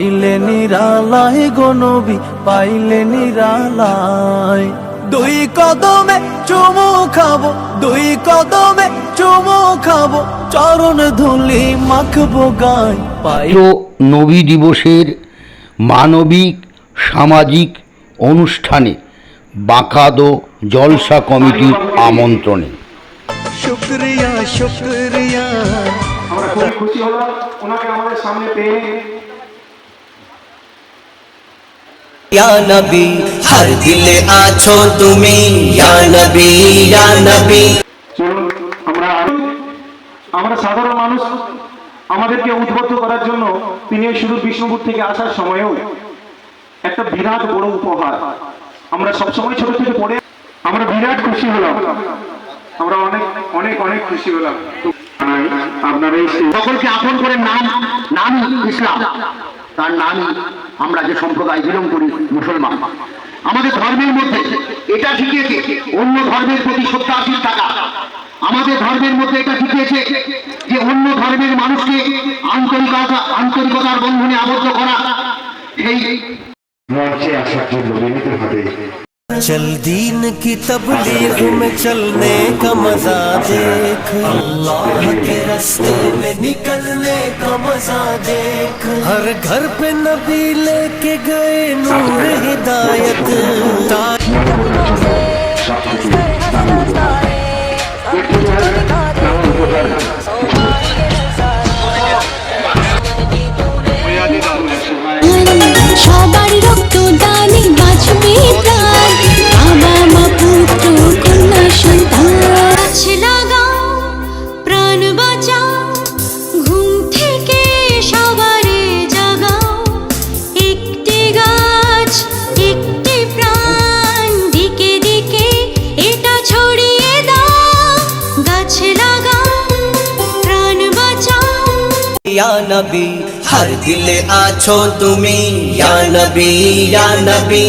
পাইলে নিরালায় গনবি পাইলে নিরালায়। দুই কদমে চুমু খাব দুই কদমে চুমু খাব চরণ ধুলি মাখবো গায় পাই পবিত্র নবী দিবসের মানবিক সামাজিক অনুষ্ঠানে বাঁকাদো জলসা কমিটির আমন্ত্রণে। শুক্রিয়া শুক্রিয়া। আমরা খুশি হলাম ওনাকে আমাদের সামনে পেয়ে নবী, হার দিলে আছো তুমি নবী নবী। আমরা সাধারণ মানুষ, আমাদেরকে উদ্বুদ্ধ করার জন্য তিনি শুধু বিষ্ণুপুর থেকে আসার সময়েও একটা বিরাট বড় উপহার। আমরা সবসময় ছোট থেকে পড়ে আমরা বিরাট খুশি হলাম। আমরা অনেক অনেক অনেক খুশি হলাম। আপনারা সকলকে আপন করে নাম নাম ইসলাম। তার নামই আমরা যে সম্প্রদায় বিলং করি মুসলমান। আমাদের ধর্মের মধ্যে এটা শিখিয়েছে, অন্য ধর্মের প্রতি শ্রদ্ধাশীল থাকা। আমাদের ধর্মের মধ্যে এটা শিখিয়েছে যে অন্য ধর্মের মানুষকে আন্তরিকতা আন্তরিকতার বন্ধনে আবদ্ধ করা সেই মঞ্চে আসার জন্য বিনীতভাবে چل دین کی تبلیغ میں چلنے کا مزہ دیکھ۔ اللہ کے رستے میں نکلنے کا مزہ دیکھ۔ ہر گھر پہ نبی لے کے گئے نور ہدایت۔ تار या नबी हर दिल आछो তুমি या नबी या नबी